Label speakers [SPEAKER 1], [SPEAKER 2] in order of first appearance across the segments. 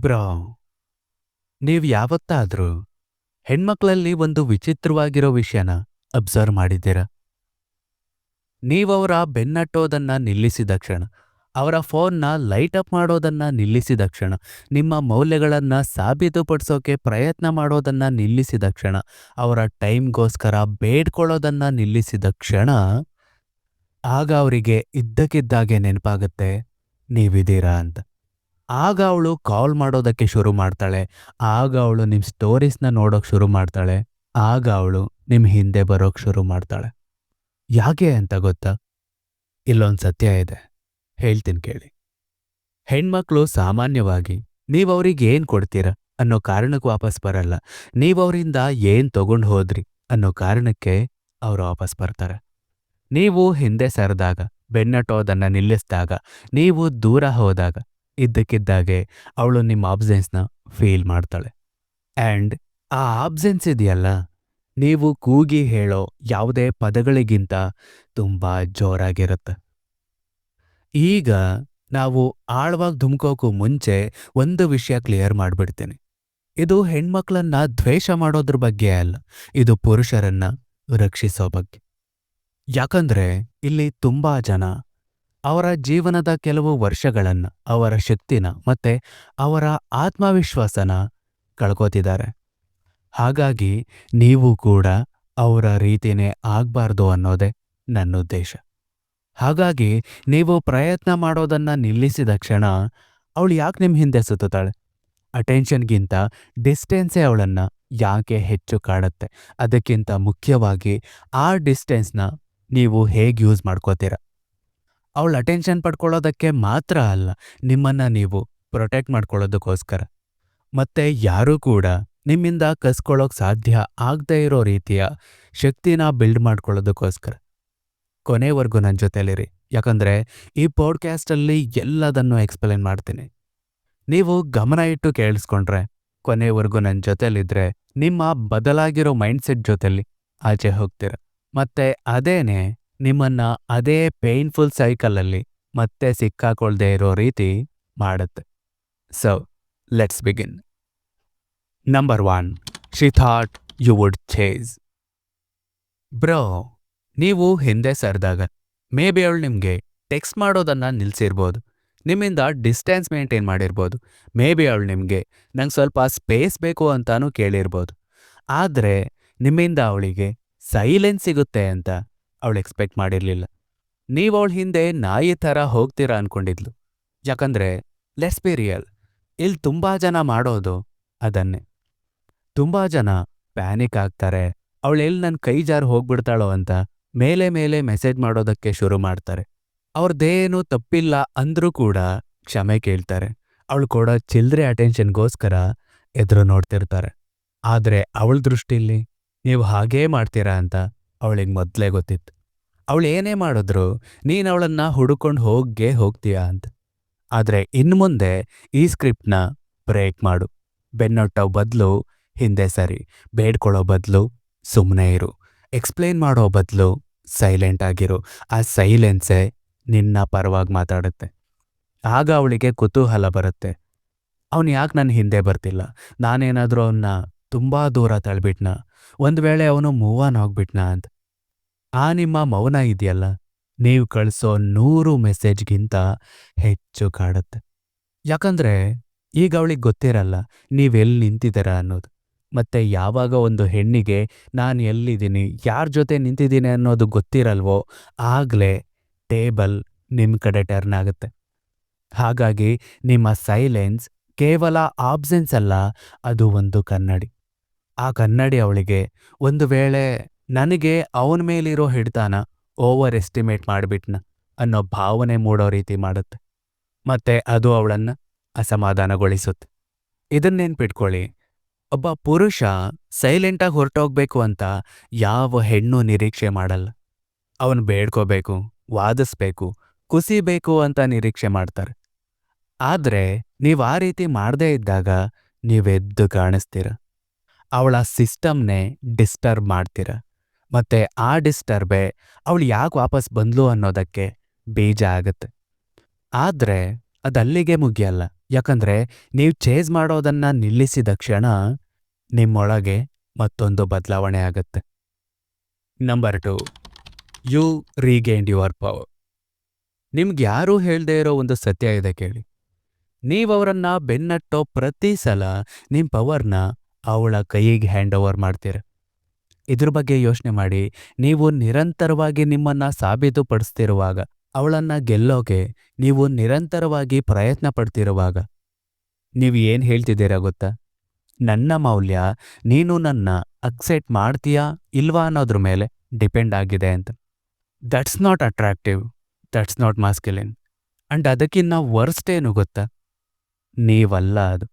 [SPEAKER 1] Bro, ನೀವು ಯಾವತ್ತಾದ್ರೂ ಹೆಣ್ಮಕ್ಳಲ್ಲಿ ಒಂದು ವಿಚಿತ್ರವಾಗಿರೋ ವಿಷಯನ ಅಬ್ಸರ್ವ್ ಮಾಡಿದ್ದೀರಾ? ನೀವವರ ಬೆನ್ನಟ್ಟೋದನ್ನ ನಿಲ್ಲಿಸಿದ ಕ್ಷಣ, ಅವರ ಫೋನ್ನ ಲೈಟ್ ಅಪ್ ಮಾಡೋದನ್ನ ನಿಲ್ಲಿಸಿದ ಕ್ಷಣ, ನಿಮ್ಮ ಮೌಲ್ಯಗಳನ್ನ ಸಾಬೀತುಪಡಿಸೋಕೆ ಪ್ರಯತ್ನ ಮಾಡೋದನ್ನ ನಿಲ್ಲಿಸಿದ ಕ್ಷಣ, ಅವರ ಟೈಮ್ಗೋಸ್ಕರ ಬೇಡ್ಕೊಳ್ಳೋದನ್ನ ನಿಲ್ಲಿಸಿದ ಕ್ಷಣ, ಆಗ ಅವರಿಗೆ ಇದ್ದಕ್ಕಿದ್ದಾಗೆ ನೆನಪಾಗುತ್ತೆ, ನೀವಿದ್ದೀರಾ ಅಂತ. ಆಗ ಅವಳು ಕಾಲ್ ಮಾಡೋದಕ್ಕೆ ಶುರು ಮಾಡ್ತಾಳೆ. ಆಗ ಅವಳು ನಿಮ್ಮ ಸ್ಟೋರೀಸ್ನ ನೋಡೋಕೆ ಶುರು ಮಾಡ್ತಾಳೆ. ಆಗ ಅವಳು ನಿಮ್ಮ ಹಿಂದೆ ಬರೋಕ್ ಶುರು ಮಾಡ್ತಾಳೆ. ಯಾಕೆ ಅಂತ ಗೊತ್ತಾ? ಇಲ್ಲೊಂದು ಸತ್ಯ ಇದೆ. ಹೇಳ್ತೀನಿ ಕೇಳಿ. ಹೆಣ್ಮಕ್ಳು ಸಾಮಾನ್ಯವಾಗಿ ನೀವು ಅವ್ರಿಗೆ ಏನು ಕೊಡ್ತೀರ ಅನ್ನೋ ಕಾರಣಕ್ಕೆ ವಾಪಸ್ ಬರಲ್ಲ. ನೀವು ಅವರಿಂದ ಏನ್ ತಗೊಂಡು ಹೋದ್ರಿ ಅನ್ನೋ ಕಾರಣಕ್ಕೆ ಅವ್ರು ವಾಪಸ್ ಬರ್ತಾರೆ. ನೀವು ಹಿಂದೆ ಸರಿದಾಗ ಬೆನ್ನಟೋದನ್ನ ನಿಲ್ಲಿಸಿದಾಗ, ನೀವು ದೂರ ಹೋದಾಗ ಇದ್ದಕ್ಕಿದ್ದಾಗೆ ಅವಳು ನಿಮ್ಮ ಆಬ್ಸೆನ್ಸ್ನ ಫೀಲ್ ಮಾಡ್ತಾಳೆ. ಆ್ಯಂಡ್ ಆ ಆಬ್ಸೆನ್ಸ್ ಇದೆಯಲ್ಲ, ನೀವು ಕೂಗಿ ಹೇಳೋ ಯಾವುದೇ ಪದಗಳಿಗಿಂತ ತುಂಬ ಜೋರಾಗಿರುತ್ತೆ. ಈಗ ನಾವು ಆಳವಾಗಿ ಧುಮ್ಕೋಕ್ಕೂ ಮುಂಚೆ ಒಂದು ವಿಷಯ ಕ್ಲಿಯರ್ ಮಾಡ್ಬಿಡ್ತೀನಿ. ಇದು ಹೆಣ್ಮಕ್ಳನ್ನ ದ್ವೇಷ ಮಾಡೋದ್ರ ಬಗ್ಗೆ ಅಲ್ಲ, ಇದು ಪುರುಷರನ್ನ ರಕ್ಷಿಸೋ ಬಗ್ಗೆ. ಯಾಕಂದ್ರೆ ಇಲ್ಲಿ ತುಂಬಾ ಜನ ಅವರ ಜೀವನದ ಕೆಲವು ವರ್ಷಗಳನ್ನು, ಅವರ ಶಕ್ತಿನ ಮತ್ತೆ ಅವರ ಆತ್ಮವಿಶ್ವಾಸನ ಕಳ್ಕೋತಿದ್ದಾರೆ. ಹಾಗಾಗಿ ನೀವು ಕೂಡ ಅವರ ರೀತಿನೇ ಆಗಬಾರ್ದು ಅನ್ನೋದೇ ನನ್ನ ಉದ್ದೇಶ. ಹಾಗಾಗಿ ನೀವು ಪ್ರಯತ್ನ ಮಾಡೋದನ್ನ ನಿಲ್ಲಿಸಿದ ಕ್ಷಣ ಅವಳು ಯಾಕೆ ನಿಮ್ಮ ಹಿಂದೆ ಸುತ್ತಾಳೆ ಅಟೆನ್ಷನ್ಗಿಂತ ಡಿಸ್ಟೆನ್ಸೇ ಅವಳನ್ನು ಯಾಕೆ ಹೆಚ್ಚು ಕಾಡುತ್ತೆ? ಅದಕ್ಕಿಂತ ಮುಖ್ಯವಾಗಿ ಆ ಡಿಸ್ಟೆನ್ಸ್ನ ನೀವು ಹೇಗೆ ಯೂಸ್ ಮಾಡ್ಕೋತೀರ? ಅವಳ ಅಟೆನ್ಷನ್ ಪಡ್ಕೊಳ್ಳೋದಕ್ಕೆ ಮಾತ್ರ ಅಲ್ಲ, ನಿಮ್ಮನ್ನ ನೀವು ಪ್ರೊಟೆಕ್ಟ್ ಮಾಡ್ಕೊಳ್ಳೋದಕ್ಕೋಸ್ಕರ. ಮತ್ತೆ ಯಾರೂ ಕೂಡ ನಿಮ್ಮಿಂದ ಕಸ್ಕೊಳ್ಳೋಕೆ ಸಾಧ್ಯ ಆಗದೇ ಇರೋ ರೀತಿಯ ಶಕ್ತಿನ ಬಿಲ್ಡ್ ಮಾಡ್ಕೊಳ್ಳೋದಕ್ಕೋಸ್ಕರ. ಕೊನೆವರೆಗೂ ನನ್ನ ಜೊತೆಲಿರಿ, ಯಾಕಂದ್ರೆ ಈ ಪಾಡ್ಕ್ಯಾಸ್ಟಲ್ಲಿ ಎಲ್ಲದನ್ನು ಎಕ್ಸ್ಪ್ಲೇನ್ ಮಾಡ್ತೀನಿ. ನೀವು ಗಮನ ಇಟ್ಟು ಕೇಳಿಸ್ಕೊಂಡ್ರೆ, ಕೊನೆವರೆಗೂ ನನ್ನ ಜೊತೆಲಿದ್ರೆ ನಿಮ್ಮ ಬದಲಾಗಿರೋ ಮೈಂಡ್ಸೆಟ್ ಜೊತೆಲಿ ಆಚೆ ಹೋಗ್ತೀರ. ಮತ್ತೆ ಅದೇನೆ ನಿಮ್ಮನ್ನ ಅದೇ ಪೇನ್ಫುಲ್ ಸೈಕಲಲ್ಲಿ ಮತ್ತೆ ಸಿಕ್ಕಾಕೊಳ್ದೇ ಇರೋ ರೀತಿ ಮಾಡುತ್ತೆ. So let's begin number one she thought you would chase bro ನೀವು ಹಿಂದೆ ಸರಿದಾಗ ಮೇ ಬಿ ಅವಳು ನಿಮಗೆ ಟೆಕ್ಸ್ಟ್ ಮಾಡೋದನ್ನ ನಿಲ್ಲಿಸಿರ್ಬೋದು ನಿಮ್ಮಿಂದ ಡಿಸ್ಟೆನ್ಸ್ ಮೇಂಟೈನ್ ಮಾಡಿರ್ಬೋದು ಮೇ ಬಿ ಅವಳು ನಿಮಗೆ ನಂಗೆ ಸ್ವಲ್ಪ ಸ್ಪೇಸ್ ಬೇಕು ಅಂತಾನೂ ಕೇಳಿರ್ಬೋದು, ಆದರೆ ನಿಮ್ಮಿಂದ ಅವಳಿಗೆ ಸೈಲೆನ್ಸ್ ಸಿಗುತ್ತೆ ಅಂತ ಅವಳು ಎಕ್ಸ್ಪೆಕ್ಟ್ ಮಾಡಿರಲಿಲ್ಲ. ನೀವು ಅವಳ ಹಿಂದೆ ನಾಯಿ ಥರ ಹೋಗ್ತೀರಾ ಅನ್ಕೊಂಡಿದ್ಲು. ಯಾಕಂದ್ರೆ ಲೆಟ್ಸ್ ಬಿ ರಿಯಲ್ ಇಲ್ಲಿ ತುಂಬಾ ಜನ ಮಾಡೋದು ಅದನ್ನೇ. ತುಂಬಾ ಜನ ಪ್ಯಾನಿಕ್ ಆಗ್ತಾರೆ. ಅವಳು ಎಲ್ಲಿ ನನ್ನ ಕೈ ಜಾರು ಹೋಗ್ಬಿಡ್ತಾಳೋ ಅಂತ ಮೇಲೆ ಮೇಲೆ ಮೆಸೇಜ್ ಮಾಡೋದಕ್ಕೆ ಶುರು ಮಾಡ್ತಾರೆ. ಅವ್ರದ್ದೇನು ತಪ್ಪಿಲ್ಲ ಅಂದ್ರೂ ಕೂಡ ಕ್ಷಮೆ ಕೇಳ್ತಾರೆ. ಅವಳು ಕೊಡೋ ಚಿಲ್ದ್ರೆ ಅಟೆನ್ಷನ್ಗೋಸ್ಕರ ಎದುರು ನೋಡ್ತಿರ್ತಾರೆ. ಆದ್ರೆ ಅವಳ ದೃಷ್ಟಿಲಿ ನೀವು ಹಾಗೇ ಮಾಡ್ತೀರಾ ಅಂತ ಅವಳಿಗೆ ಮೊದಲೇ ಗೊತ್ತಿತ್ತು. ಅವಳು ಏನೇ ಮಾಡಿದ್ರು ನೀನು ಅವಳನ್ನು ಹುಡುಕೊಂಡು ಹೋಗೇ ಹೋಗ್ತೀಯಾ? ಅಂತ. ಆದ್ರೆ ಇನ್ಮುಂದೆ ಈ ಸ್ಕ್ರಿಪ್ಟ್ನ ಬ್ರೇಕ್ ಮಾಡು. ಬೆನ್ನೊಟ್ಟೋ ಬದಲು, ಹಿಂದೆ ಸರಿ. ಬೇಡ್ಕೊಳ್ಳೋ ಬದಲು ಸುಮ್ಮನೆ ಇರು. ಎಕ್ಸ್ಪ್ಲೇನ್ ಮಾಡೋ ಬದಲು, ಸೈಲೆಂಟ್ ಆಗಿರು. ಆ ಸೈಲೆನ್ಸೇ ನಿನ್ನ ಪರವಾಗಿ ಮಾತಾಡುತ್ತೆ. ಆಗ ಅವಳಿಗೆ ಕುತೂಹಲ ಬರುತ್ತೆ. ಅವನು ಯಾಕೆ ನನ್ನ ಹಿಂದೆ ಬರ್ತಿಲ್ಲ? ನಾನೇನಾದರೂ ಅವನ್ನ ತುಂಬಾ ದೂರ ತಳ್ಬಿಟ್ನ. ಒಂದು ವೇಳೆ ಅವನು ಮೂವ್ ಆನ್ ಆಗ್ಬಿಟ್ನ ಅಂತ. ಆ ನಿಮ್ಮ ಮೌನ ಇದೆಯಲ್ಲ? ನೀವು ಕಳಿಸೋ ನೂರು ಮೆಸೇಜ್ಗಿಂತ ಹೆಚ್ಚು ಕಾಡುತ್ತೆ. ಯಾಕಂದ್ರೆ ಈಗ ಅವಳಿಗೆ ಗೊತ್ತಿರಲ್ಲ ನೀವೆಲ್ಲಿ ನಿಂತಿದ್ದೀರ ಅನ್ನೋದು. ಮತ್ತೆ ಯಾವಾಗ ಒಂದು ಹೆಣ್ಣಿಗೆ ನಾನು ಎಲ್ಲಿದ್ದೀನಿ, ಯಾರ ಜೊತೆ ನಿಂತಿದ್ದೀನಿ ಅನ್ನೋದು ಗೊತ್ತಿರಲ್ವೋ, ಆಗಲೇ ಟೇಬಲ್ ನಿಮ್ಮ ಕಡೆ ಟರ್ನ್ ಆಗುತ್ತೆ. ಹಾಗಾಗಿ ನಿಮ್ಮ ಸೈಲೆನ್ಸ್ ಕೇವಲ ಆಬ್ಸೆನ್ಸ್ ಅಲ್ಲ, ಅದು ಒಂದು ಕನ್ನಡಿ. ಆ ಕನ್ನಡಿ ಅವಳಿಗೆ ಒಂದು ವೇಳೆ ನನಗೆ ಅವನ ಮೇಲಿರೋ ಹಿಡ್ತಾನ ಓವರ್ ಎಸ್ಟಿಮೇಟ್ ಮಾಡಿಬಿಟ್ನ ಅನ್ನೋ ಭಾವನೆ ಮೂಡೋ ರೀತಿ ಮಾಡುತ್ತೆ. ಮತ್ತೆ ಅದು ಅವಳನ್ನು ಅಸಮಾಧಾನಗೊಳಿಸುತ್ತೆ. ಇದನ್ನೇನ್ಪಿಟ್ಕೊಳ್ಳಿ ಒಬ್ಬ ಪುರುಷ ಸೈಲೆಂಟಾಗಿ ಹೊರಟೋಗ್ಬೇಕು ಅಂತ ಯಾವ ಹೆಣ್ಣು ನಿರೀಕ್ಷೆ ಮಾಡಲ್ಲ. ಅವನು ಬೇಡ್ಕೋಬೇಕು, ವಾದಿಸ್ಬೇಕು, ಕುಸಿಬೇಕು ಅಂತ ನಿರೀಕ್ಷೆ ಮಾಡ್ತಾರೆ. ಆದ್ರೆ ನೀವು ಆ ರೀತಿ ಮಾಡದೇ ಇದ್ದಾಗ ನೀವೆದ್ದು ಕಾಣಿಸ್ತೀರ. ಅವಳ ಸಿಸ್ಟಮ್ನೇ ಡಿಸ್ಟರ್ಬ್ ಮಾಡ್ತೀರ. ಮತ್ತೆ ಆ ಡಿಸ್ಟರ್ಬೇ ಅವಳು ಯಾಕೆ ವಾಪಸ್ ಬಂದ್ಲು ಅನ್ನೋದಕ್ಕೆ ಬೀಜ ಆಗುತ್ತೆ ಆದ್ರೆ ಅದಲ್ಲಿಗೆ ಮುಗಿಯಲ್ಲ. ಯಾಕಂದ್ರೆ ನೀವು ಚೇಸ್ ಮಾಡೋದನ್ನ ನಿಲ್ಲಿಸಿದ ಕ್ಷಣ ನಿಮ್ಮೊಳಗೆ ಮತ್ತೊಂದು ಬದಲಾವಣೆ ಆಗುತ್ತೆ. Number two, you regained your power. ನಿಮ್ಗೆ ಯಾರೂ ಹೇಳದೇ ಇರೋ ಒಂದು ಸತ್ಯ ಇದೆ ಕೇಳಿ. ನೀವವರನ್ನ ಬೆನ್ನಟ್ಟೋ ಪ್ರತಿ ಸಲ ನಿಮ್ಮ ಪವರ್ನ ಅವಳ ಕೈಗೆ ಹ್ಯಾಂಡ್ ಓವರ್ ಮಾಡ್ತೀರಿ. ಇದ್ರ ಬಗ್ಗೆ ಯೋಚನೆ ಮಾಡಿ, ನೀವು ನಿರಂತರವಾಗಿ ನಿಮ್ಮನ್ನ ಸಾಬೀತುಪಡಿಸ್ತಿರುವಾಗ ಅವಳನ್ನು ಗೆಲ್ಲೋಕೆ ನೀವು ನಿರಂತರವಾಗಿ ಪ್ರಯತ್ನ ಪಡ್ತಿರುವಾಗ, ನೀವು ಏನು ಹೇಳ್ತಿದ್ದೀರಾ ಗೊತ್ತಾ? ನನ್ನ ಮೌಲ್ಯ, ನೀನು ನನ್ನ ಅಕ್ಸೆಪ್ಟ್ ಮಾಡ್ತೀಯಾ ಇಲ್ವಾ ಅನ್ನೋದ್ರ ಮೇಲೆ ಡಿಪೆಂಡ್ ಆಗಿದೆ ಅಂತ. That's not attractive that's not masculine and ಅದಕ್ಕಿನ್ನ ವರ್ಸ್ಟ್ ಏನು ಗೊತ್ತಾ? ನೀವಲ್ಲ ಅದು.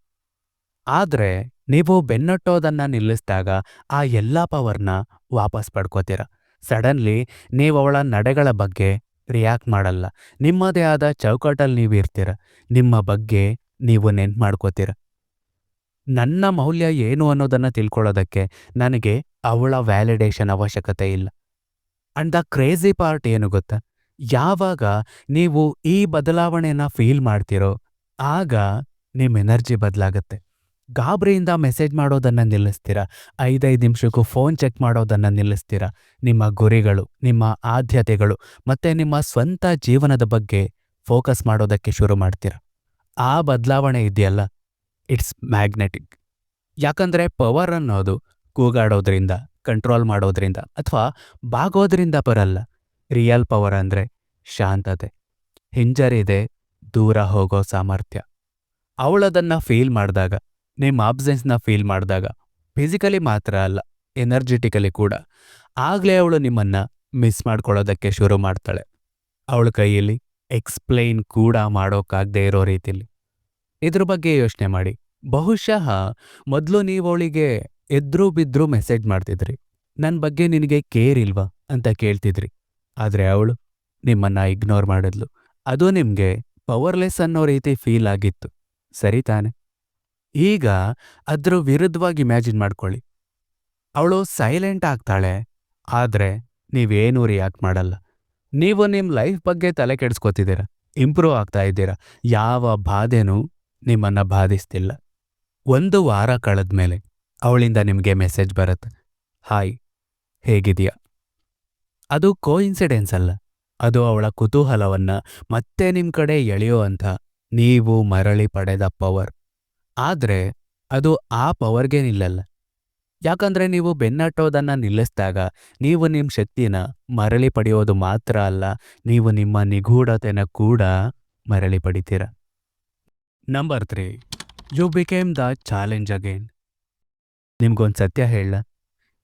[SPEAKER 1] ಆದರೆ ನೀವು ಬೆನ್ನಟ್ಟೋದನ್ನು ನಿಲ್ಲಿಸಿದಾಗ ಆ ಎಲ್ಲ ಪವರ್ನ ವಾಪಸ್ ಪಡ್ಕೋತೀರ. ಸಡನ್ಲಿ ನೀವು ಅವಳ ನಡೆಗಳ ಬಗ್ಗೆ ರಿಯಾಕ್ಟ್ ಮಾಡಲ್ಲ. ನಿಮ್ಮದೇ ಆದ ಚೌಕಟ್ಟಲ್ಲಿ ನೀವು ಇರ್ತೀರ. ನಿಮ್ಮ ಬಗ್ಗೆ ನೀವು ನೆನ್ಪು ಮಾಡ್ಕೋತೀರ. ನನ್ನ ಮೌಲ್ಯ ಏನು ಅನ್ನೋದನ್ನ ತಿಳ್ಕೊಳ್ಳೋದಕ್ಕೆ ನನಗೆ ಅವಳ ವ್ಯಾಲಿಡೇಷನ್ ಅವಶ್ಯಕತೆ ಇಲ್ಲ. ಅಂಡ್ ದ ಕ್ರೇಜಿ ಪಾರ್ಟ್ ಏನು ಗೊತ್ತಾ? ಯಾವಾಗ ನೀವು ಈ ಬದಲಾವಣೆನ ಫೀಲ್ ಮಾಡ್ತೀರೋ, ಆಗ ನಿಮ್ಮ ಎನರ್ಜಿ ಬದಲಾಗತ್ತೆ. ಗಾಬರಿಯಿಂದ ಮೆಸೇಜ್ ಮಾಡೋದನ್ನ ನಿಲ್ಲಿಸ್ತೀರಾ? ಐದೈದು ನಿಮಿಷಕ್ಕೂ ಫೋನ್ ಚೆಕ್ ಮಾಡೋದನ್ನ ನಿಲ್ಲಿಸ್ತೀರಾ? ನಿಮ್ಮ ಗುರಿಗಳು, ನಿಮ್ಮ ಆದ್ಯತೆಗಳು ಮತ್ತೆ ನಿಮ್ಮ ಸ್ವಂತ ಜೀವನದ ಬಗ್ಗೆ ಫೋಕಸ್ ಮಾಡೋದಕ್ಕೆ ಶುರು ಮಾಡ್ತೀರಾ? ಆ ಬದಲಾವಣೆ ಇದೆಯಲ್ಲ, ಇಟ್ಸ್ ಮ್ಯಾಗ್ನೆಟಿಕ್. ಯಾಕಂದ್ರೆ ಪವರ್ ಅನ್ನೋದು ಕೂಗಾಡೋದ್ರಿಂದ, ಕಂಟ್ರೋಲ್ ಮಾಡೋದ್ರಿಂದ ಅಥವಾ ಬಾಗೋದ್ರಿಂದ ಬರಲ್ಲ. ರಿಯಲ್ ಪವರ್ ಅಂದ್ರೆ ಶಾಂತತೆ. ಹಿಂಜರಿದೆ, ದೂರ ಹೋಗೋ ಸಾಮರ್ಥ್ಯ. ಅವಳದನ್ನು ಫೀಲ್ ಮಾಡಿದಾಗ ನಿಮ್ಮ ಆಬ್ಸೆನ್ಸ್ನ ಫೀಲ್ ಮಾಡಿದಾಗ ಫಿಸಿಕಲಿ ಮಾತ್ರ ಅಲ್ಲ ಎನರ್ಜೆಟಿಕಲಿ ಕೂಡ. ಆಗಲೇ ಅವಳು ನಿಮ್ಮನ್ನ ಮಿಸ್ ಮಾಡ್ಕೊಳ್ಳೋದಕ್ಕೆ ಶುರು ಮಾಡ್ತಾಳೆ. ಅವಳ ಕೈಯಲ್ಲಿ ಎಕ್ಸ್ಪ್ಲೈನ್ ಕೂಡ ಮಾಡೋಕ್ಕಾಗದೇ ಇರೋ ರೀತಿಯಲ್ಲಿ ಇದ್ರ ಬಗ್ಗೆ ಯೋಚನೆ ಮಾಡಿ. ಬಹುಶಃ ಮೊದಲು ನೀವು ಅವಳಿಗೆ ಎದ್ರೂ ಬಿದ್ದರೂ ಮೆಸೇಜ್ ಮಾಡ್ತಿದ್ರಿ. ನನ್ನ ಬಗ್ಗೆ ನಿನಗೆ ಕೇರ್ ಇಲ್ವಾ ಅಂತ ಕೇಳ್ತಿದ್ರಿ. ಆದರೆ ಅವಳು ನಿಮ್ಮನ್ನ ಇಗ್ನೋರ್ ಮಾಡಿದ್ಲು. ಅದು ನಿಮಗೆ ಪವರ್ಲೆಸ್ ಅನ್ನೋ ರೀತಿ ಫೀಲ್ ಆಗಿತ್ತು. ಸರಿ ತಾನೆ? ಈಗ ಅದ್ರ ವಿರುದ್ಧವಾಗಿ ಇಮ್ಯಾಜಿನ್ ಮಾಡ್ಕೊಳ್ಳಿ. ಅವಳು ಸೈಲೆಂಟ್ ಆಗ್ತಾಳೆ, ಆದರೆ ನೀವೇನೂ ರಿಯಾಕ್ಟ್ ಮಾಡಲ್ಲ. ನೀವು ನಿಮ್ಮ ಲೈಫ್ ಬಗ್ಗೆ ತಲೆ ಕೆಡಿಸ್ಕೊತಿದ್ದೀರ ಇಂಪ್ರೂವ್ ಆಗ್ತಾ ಇದ್ದೀರಾ, ಯಾವ ಬಾಧೆನೂ ನಿಮ್ಮನ್ನ ಬಾಧಿಸ್ತಿಲ್ಲ. ಒಂದು ವಾರ ಕಳೆದ ಮೇಲೆ ಅವಳಿಂದ ನಿಮಗೆ ಮೆಸೇಜ್ ಬರುತ್ತೆ. ಹಾಯ್ ಹೇಗಿದೆಯಾ ಅದು ಕೋಇನ್ಸಿಡೆನ್ಸ್ ಅಲ್ಲ. ಅದು ಅವಳ ಕುತೂಹಲವನ್ನ ಮತ್ತೆ ನಿಮ್ಮ ಕಡೆ ಎಳೆಯೋ ಅಂತ ನೀವು ಮರಳಿ ಪಡೆದ ಪವರ್ ಆದ್ರೆ ಅದು ಆ ಪವರ್ಗೆ ನಿಲ್ಲಲ್ಲ. ಯಾಕಂದ್ರೆ ನೀವು ಬೆನ್ನಟ್ಟೋದನ್ನು ನಿಲ್ಲಿಸಿದಾಗ ನೀವು ನಿಮ್ಮ ಶಕ್ತಿನ ಮರಳಿ ಪಡೆಯೋದು ಮಾತ್ರ ಅಲ್ಲ, ನೀವು ನಿಮ್ಮ ನಿಗೂಢತೆನ ಕೂಡ ಮರಳಿ ಪಡಿತೀರ. Number three you became the challenge again ನಿಮ್ಗೊಂದು ಸತ್ಯ ಹೇಳ.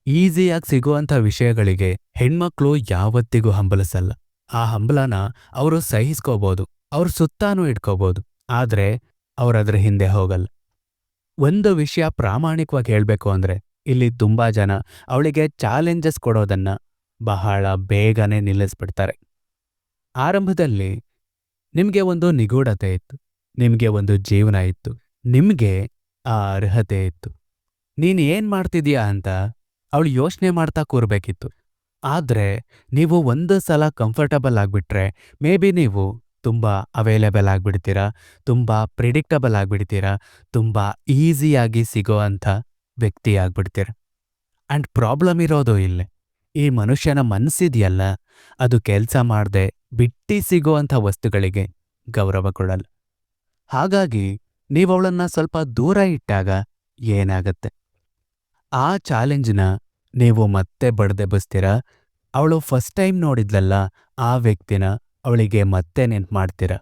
[SPEAKER 1] ಈಸಿಯಾಗಿ ಸಿಗುವಂಥ ವಿಷಯಗಳಿಗೆ ಹೆಣ್ಮಕ್ಳು ಯಾವತ್ತಿಗೂ ಹಂಬಲಿಸಲ್ಲ. ಆ ಹಂಬಲನ ಅವರು ಸಹಿಸ್ಕೋಬೋದು, ಅವ್ರ ಸುತ್ತಾನೂ ಇಟ್ಕೋಬೋದು, ಆದರೆ ಅವ್ರದ್ರ ಹಿಂದೆ ಹೋಗಲ್ಲ. ಒಂದು ವಿಷಯ ಪ್ರಾಮಾಣಿಕವಾಗಿ ಹೇಳಬೇಕು ಅಂದ್ರೆ, ಇಲ್ಲಿ ತುಂಬಾ ಜನ ಅವಳಿಗೆ ಚಾಲೆಂಜಸ್ ಕೊಡೋದನ್ನು ಬಹಳ ಬೇಗನೆ ನಿಲ್ಲಿಸ್ಬಿಡ್ತಾರೆ. ಆರಂಭದಲ್ಲಿ ನಿಮಗೆ ಒಂದು ನಿಗೂಢತೆ ಇತ್ತು, ನಿಮಗೆ ಒಂದು ಜೀವನ ಇತ್ತು, ನಿಮಗೆ ಆ ಅರ್ಹತೆ ಇತ್ತು. ನೀನು ಏನು ಮಾಡ್ತಿದ್ದೀಯಾ ಅಂತ ಅವಳು ಯೋಚನೆ ಮಾಡ್ತಾ ಕೂರ್ಬೇಕಿತ್ತು. ಆದ್ರೆ, ನೀವು ಒಂದು ಸಲ ಕಂಫರ್ಟಬಲ್ ಆಗಿಬಿಟ್ರೆ ಮೇ ಬಿ ನೀವು ತುಂಬಾ ಅವೈಲೇಬಲ್ ಆಗಿಬಿಡ್ತೀರಾ? ತುಂಬಾ ಪ್ರಿಡಿಕ್ಟಬಲ್ ಆಗಿಬಿಡ್ತೀರಾ? ತುಂಬಾ ಈಸಿಯಾಗಿ ಸಿಗೋ ಅಂಥ ವ್ಯಕ್ತಿ ಆಗ್ಬಿಡ್ತೀರ. ಆ್ಯಂಡ್ ಪ್ರಾಬ್ಲಮ್ ಇರೋದು ಇಲ್ಲೇ. ಈ ಮನುಷ್ಯನ ಮನಸ್ಸಿದೆಯಲ್ಲ ಅದು ಕೆಲಸ ಮಾಡದೆ ಬಿಟ್ಟಿ ಸಿಗೋ ಅಂಥ ವಸ್ತುಗಳಿಗೆ ಗೌರವ ಕೊಡಲ್ಲ. ಹಾಗಾಗಿ ನೀವವಳನ್ನ ಸ್ವಲ್ಪ ದೂರ ಇಟ್ಟಾಗ ಏನಾಗತ್ತೆ? ಆ ಚಾಲೆಂಜ್ನ ನೀವು ಮತ್ತೆ ಬಡ್ದೆಬ್ಬಿಸ್ತೀರಾ ಅವಳು ಫಸ್ಟ್ ಟೈಮ್ ನೋಡಿದ್ಲಲ್ಲ ಆ ವ್ಯಕ್ತಿನ ಅವಳಿಗೆ ಮತ್ತೆ ನೆನ್ಪು ಮಾಡ್ತೀರ?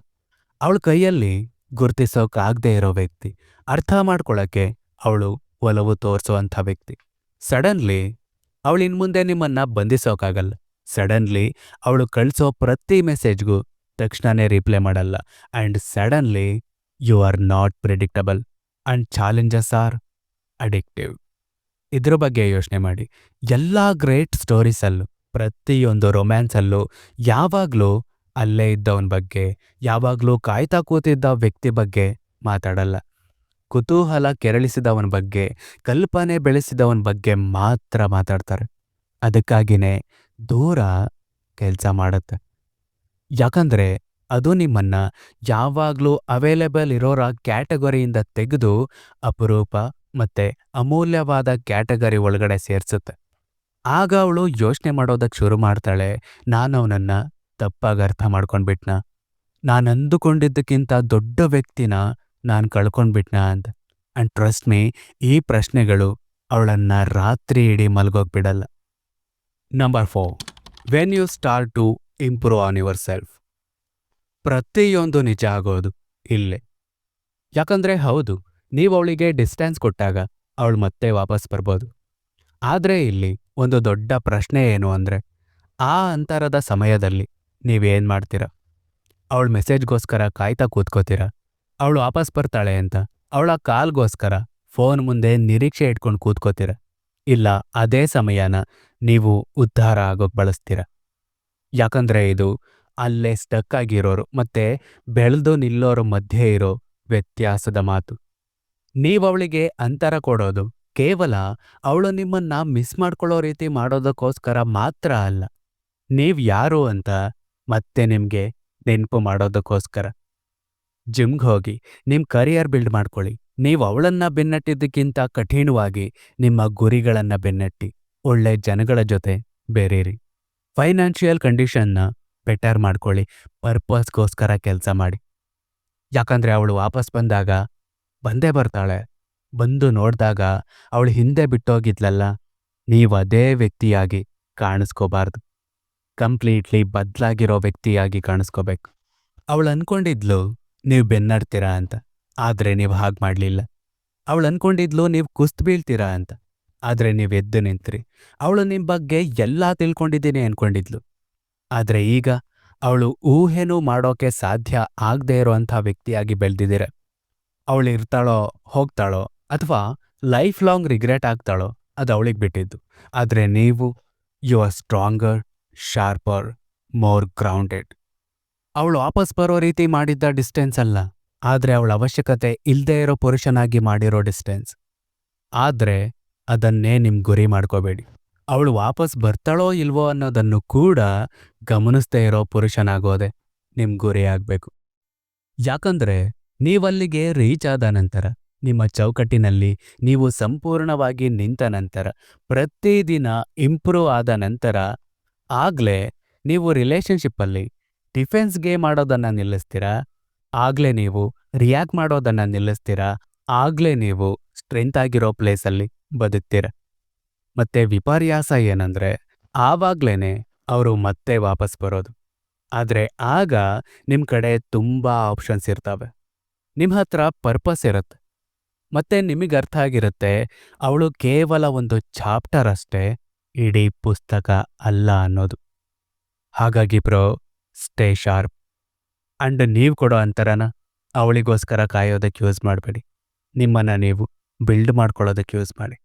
[SPEAKER 1] ಅವಳ ಕೈಯಲ್ಲಿ ಗುರ್ತಿಸೋಕಾಗ್ದೇ ಇರೋ ವ್ಯಕ್ತಿ. ಅರ್ಥ ಮಾಡ್ಕೊಳ್ಳೋಕ್ಕೆ ಅವಳು ಒಲವು ತೋರಿಸುವಂಥ ವ್ಯಕ್ತಿ. ಸಡನ್ಲಿ ಅವಳು ಇನ್ಮುಂದೆ ನಿಮ್ಮನ್ನ ಬಂಧಿಸೋಕಾಗಲ್ಲ. ಸಡನ್ಲಿ ಅವಳು ಕಳಿಸೋ ಪ್ರತಿ ಮೆಸೇಜ್ಗೂ ತಕ್ಷಣನೇ ರಿಪ್ಲೈ ಮಾಡಲ್ಲ. And suddenly you are not predictable. And challenges are addictive. ಇದ್ರ ಬಗ್ಗೆ ಯೋಚನೆ ಮಾಡಿ. ಎಲ್ಲ ಗ್ರೇಟ್ ಸ್ಟೋರೀಸಲ್ಲೂ, ಪ್ರತಿಯೊಂದು ರೊಮ್ಯಾನ್ಸಲ್ಲೂ ಯಾವಾಗಲೂ ಅಲ್ಲೇ ಇದ್ದವನ ಬಗ್ಗೆ, ಯಾವಾಗಲೂ ಕಾಯ್ತಾ ಕೂತಿದ್ದ ವ್ಯಕ್ತಿ ಬಗ್ಗೆ ಮಾತಾಡಲ್ಲ. ಕುತೂಹಲ ಕೆರಳಿಸಿದವನ ಬಗ್ಗೆ, ಕಲ್ಪನೆ ಬೆಳೆಸಿದವನ ಬಗ್ಗೆ ಮಾತ್ರ ಮಾತಾಡ್ತಾರೆ. ಅದಕ್ಕಾಗಿನೇ ದೂರ ಕೆಲಸ ಮಾಡುತ್ತೆ. ಯಾಕಂದ್ರೆ ಅದು ನಿಮ್ಮನ್ನ ಯಾವಾಗಲೂ ಅವೈಲೇಬಲ್ ಇರೋರ ಕ್ಯಾಟಗರಿಯಿಂದ ತೆಗೆದು ಅಪರೂಪ ಮತ್ತೆ ಅಮೂಲ್ಯವಾದ ಕ್ಯಾಟಗರಿ ಒಳಗಡೆ ಸೇರಿಸುತ್ತೆ. ಆಗ ಅವಳು ಯೋಚನೆ ಮಾಡೋದಕ್ಕೆ ಶುರು ಮಾಡ್ತಾಳೆ ನಾನು ಅವನನ್ನ ತಪ್ಪಾಗಿ ಅರ್ಥ ಮಾಡ್ಕೊಂಡ್ಬಿಟ್ನ? ನಾನು ಅಂದುಕೊಂಡಿದ್ದಕ್ಕಿಂತ ದೊಡ್ಡ ವ್ಯಕ್ತಿನ ನಾನು ಕಳ್ಕೊಂಡ್ಬಿಟ್ನ ಅಂತ. ಆ್ಯಂಡ್ ಟ್ರಸ್ಟ್ ಮೀ ಈ ಪ್ರಶ್ನೆಗಳು ಅವಳನ್ನು ರಾತ್ರಿ ಇಡೀ ಮಲಗೋಕ್ ಬಿಡಲ್ಲ number four when you start to improve on yourself ಪ್ರತಿಯೊಂದು ನಿಜ ಆಗೋದು ಇಲ್ಲೇ. ಯಾಕಂದ್ರೆ ಹೌದು, ನೀವು ಅವಳಿಗೆ ಡಿಸ್ಟೆನ್ಸ್ ಕೊಟ್ಟಾಗ ಅವಳು ಮತ್ತೆ ವಾಪಸ್ ಬರ್ಬೋದು. ಆದರೆ ಇಲ್ಲಿ ಒಂದು ದೊಡ್ಡ ಪ್ರಶ್ನೆ ಏನು ಅಂದರೆ, ಆ ಅಂತರದ ಸಮಯದಲ್ಲಿ ನೀವೇನು ಮಾಡ್ತೀರ? ಅವಳ ಮೆಸೇಜ್ಗೋಸ್ಕರ ಕಾಯ್ತಾ ಕೂತ್ಕೋತೀರ? ಅವಳು ವಾಪಸ್ ಬರ್ತಾಳೆ ಅಂತ? ಅವಳ ಕಾಲ್ಗೋಸ್ಕರ ಫೋನ್ ಮುಂದೆ ನಿರೀಕ್ಷೆ ಇಟ್ಕೊಂಡು ಕೂತ್ಕೋತೀರ? ಇಲ್ಲ, ಅದೇ ಸಮಯನ ನೀವು ಉದ್ಧಾರ ಆಗೋಕ್ಕೆ ಬಳಸ್ತೀರ? ಯಾಕಂದ್ರೆ ಇದು ಅಲ್ಲೇ ಸ್ಟಕ್ ಆಗಿರೋರು ಮತ್ತೆ ಬೆಳೆದು ನಿಲ್ಲೋರ ಮಧ್ಯೆ ಇರೋ ವ್ಯತ್ಯಾಸದ ಮಾತು. ನೀವವಳಿಗೆ ಅಂತರ ಕೊಡೋದು ಕೇವಲ ಅವಳು ನಿಮ್ಮನ್ನ ಮಿಸ್ ಮಾಡ್ಕೊಳ್ಳೋ ರೀತಿ ಮಾಡೋದಕ್ಕೋಸ್ಕರ ಮಾತ್ರ ಅಲ್ಲ. ನೀವು ಯಾರು ಅಂತ ಮತ್ತೆ ನಿಮಗೆ ನೆನಪು ಮಾಡೋದಕ್ಕೋಸ್ಕರ. ಜಿಮ್ಗೆ ಹೋಗಿ ನಿಮ್ಮ ಕರಿಯರ್ ಬಿಲ್ಡ್ ಮಾಡ್ಕೊಳ್ಳಿ. ನೀವು ಅವಳನ್ನು ಬೆನ್ನಟ್ಟಿದ್ದಕ್ಕಿಂತ ಕಠಿಣವಾಗಿ ನಿಮ್ಮ ಗುರಿಗಳನ್ನು ಬೆನ್ನಟ್ಟಿ, ಒಳ್ಳೆ ಜನಗಳ ಜೊತೆ ಬೇರೀರಿ. ಫೈನಾನ್ಷಿಯಲ್ ಕಂಡೀಷನ್ನ ಬೆಟರ್ ಮಾಡ್ಕೊಳ್ಳಿ ಪರ್ಪಸ್ಗೋಸ್ಕರ ಕೆಲಸ ಮಾಡಿ. ಯಾಕಂದ್ರೆ ಅವಳು ವಾಪಸ್ ಬಂದಾಗ ಬಂದೇ ಬರ್ತಾಳೆ. ಬಂದು ನೋಡಿದಾಗ ಅವಳು ಹಿಂದೆ ಬಿಟ್ಟೋಗಿದ್ಲಲ್ಲ, ನೀವು ಅದೇ ವ್ಯಕ್ತಿಯಾಗಿ ಕಾಣಿಸ್ಕೋಬಾರ್ದು. ಕಂಪ್ಲೀಟ್ಲಿ ಬದಲಾಗಿರೋ ವ್ಯಕ್ತಿಯಾಗಿ ಕಾಣಿಸ್ಕೋಬೇಕು. ಅವಳು ಅನ್ಕೊಂಡಿದ್ಲು, ನೀವು ಬೆನ್ನಡ್ತೀರಾ ಅಂತ. ಆದರೆ ನೀವು ಹಾಗೆ ಮಾಡಲಿಲ್ಲ. ಅವಳು ಅನ್ಕೊಂಡಿದ್ಲು, ನೀವು ಕುಸ್ತು ಬೀಳ್ತೀರಾ ಅಂತ. ಆದರೆ ನೀವು ಎದ್ದು ನಿಂತ್ರಿ. ಅವಳು ನಿಮ್ಮ ಬಗ್ಗೆ ಎಲ್ಲ ತಿಳ್ಕೊಂಡಿದ್ದೀನಿ ಅನ್ಕೊಂಡಿದ್ಲು. ಆದರೆ ಈಗ ಅವಳು ಊಹೆನೂ ಮಾಡೋಕೆ ಸಾಧ್ಯ ಆಗದೆ ಇರೋವಂಥ ವ್ಯಕ್ತಿಯಾಗಿ ಬೆಳೆದಿದ್ದೀರ. ಅವಳು ಇರ್ತಾಳೋ, ಹೋಗ್ತಾಳೋ, ಅಥವಾ ಲೈಫ್ ಲಾಂಗ್ ರಿಗ್ರೆಟ್ ಆಗ್ತಾಳೋ, ಅದು ಅವಳಿಗೆ ಬಿಟ್ಟಿದ್ದು. ಆದರೆ ನೀವು, you are stronger sharper more grounded ಅವಳು ವಾಪಸ್ ಬರೋ ರೀತಿ ಮಾಡಿದ್ದ ಡಿಸ್ಟೆನ್ಸ್ ಅಲ್ಲ. ಆದರೆ ಅವಳ ಅವಶ್ಯಕತೆ ಇಲ್ಲದೇ ಇರೋ ಪುರುಷನಾಗಿ ಮಾಡಿರೋ ಡಿಸ್ಟೆನ್ಸ್ ಆದರೆ ಅದನ್ನೇ ನಿಮ್ ಗುರಿ ಮಾಡ್ಕೋಬೇಡಿ. ಅವಳು ವಾಪಸ್ ಬರ್ತಾಳೋ ಇಲ್ವೋ ಅನ್ನೋದನ್ನು ಕೂಡ ಗಮನಿಸ್ದೇ ಇರೋ ಪುರುಷನಾಗೋದೆ ನಿಮ್ ಗುರಿ ಆಗಬೇಕು. ಯಾಕಂದ್ರೆ ನೀವಲ್ಲಿಗೆ ರೀಚ್ ಆದ ನಂತರ, ನಿಮ್ಮ ಚೌಕಟ್ಟಿನಲ್ಲಿ ನೀವು ಸಂಪೂರ್ಣವಾಗಿ ನಿಂತ ನಂತರ, ಪ್ರತಿದಿನ ಇಂಪ್ರೂವ್ ಆದ ನಂತರ ಆಗ್ಲೇ ನೀವು ರಿಲೇಶನ್ಶಿಪ್ಪಲ್ಲಿ ಡಿಫೆನ್ಸ್ ಗೇಮ್ ಆಡೋದನ್ನ ನಿಲ್ಲಿಸ್ತೀರಾ? ಆಗ್ಲೇ ನೀವು ರಿಯಾಕ್ಟ್ ಮಾಡೋದನ್ನ ನಿಲ್ಲಿಸ್ತೀರಾ? ಆಗ್ಲೇ ನೀವು ಸ್ಟ್ರೆಂತ್ ಆಗಿರೋ ಪ್ಲೇಸಲ್ಲಿ ಬದುಕ್ತೀರ? ಮತ್ತೆ ವಿಪರ್ಯಾಸ ಏನಂದ್ರೆ ಆವಾಗ್ಲೇ ಅವರು ಮತ್ತೆ ವಾಪಸ್ ಬರೋದು. ಆದ್ರೆ ಆಗ ನಿಮ್ಮ ಕಡೆ ತುಂಬಾ ಆಪ್ಷನ್ಸ್ ಇರ್ತವೆ. ನಿಮ್ಮ ಹತ್ರ ಪರ್ಪಸ್ ಇರುತ್ತೆ. ಮತ್ತೆ ನಿಮಗೆ ಅರ್ಥ ಆಗಿರುತ್ತೆ, ಅವಳು ಕೇವಲ ಒಂದು ಚಾಪ್ಟರ್ ಅಷ್ಟೇ ಇಡೀ ಪುಸ್ತಕ ಅಲ್ಲ ಅನ್ನೋದು. ಹಾಗಾಗಿ ಬ್ರೋ ಸ್ಟೇ ಶಾರ್ಪ್ ಅಂಡ್ ನೀವು ಕೊಡೋ ಅಂತರನ ಅವಳಿಗೋಸ್ಕರ ಕಾಯೋದಕ್ಕೆ ಯೂಸ್ ಮಾಡಬೇಡಿ. ನಿಮ್ಮನ್ನ ನೀವು ಬಿಲ್ಡ್ ಮಾಡ್ಕೊಳ್ಳೋದಕ್ಕೆ ಯೂಸ್ ಮಾಡಿ.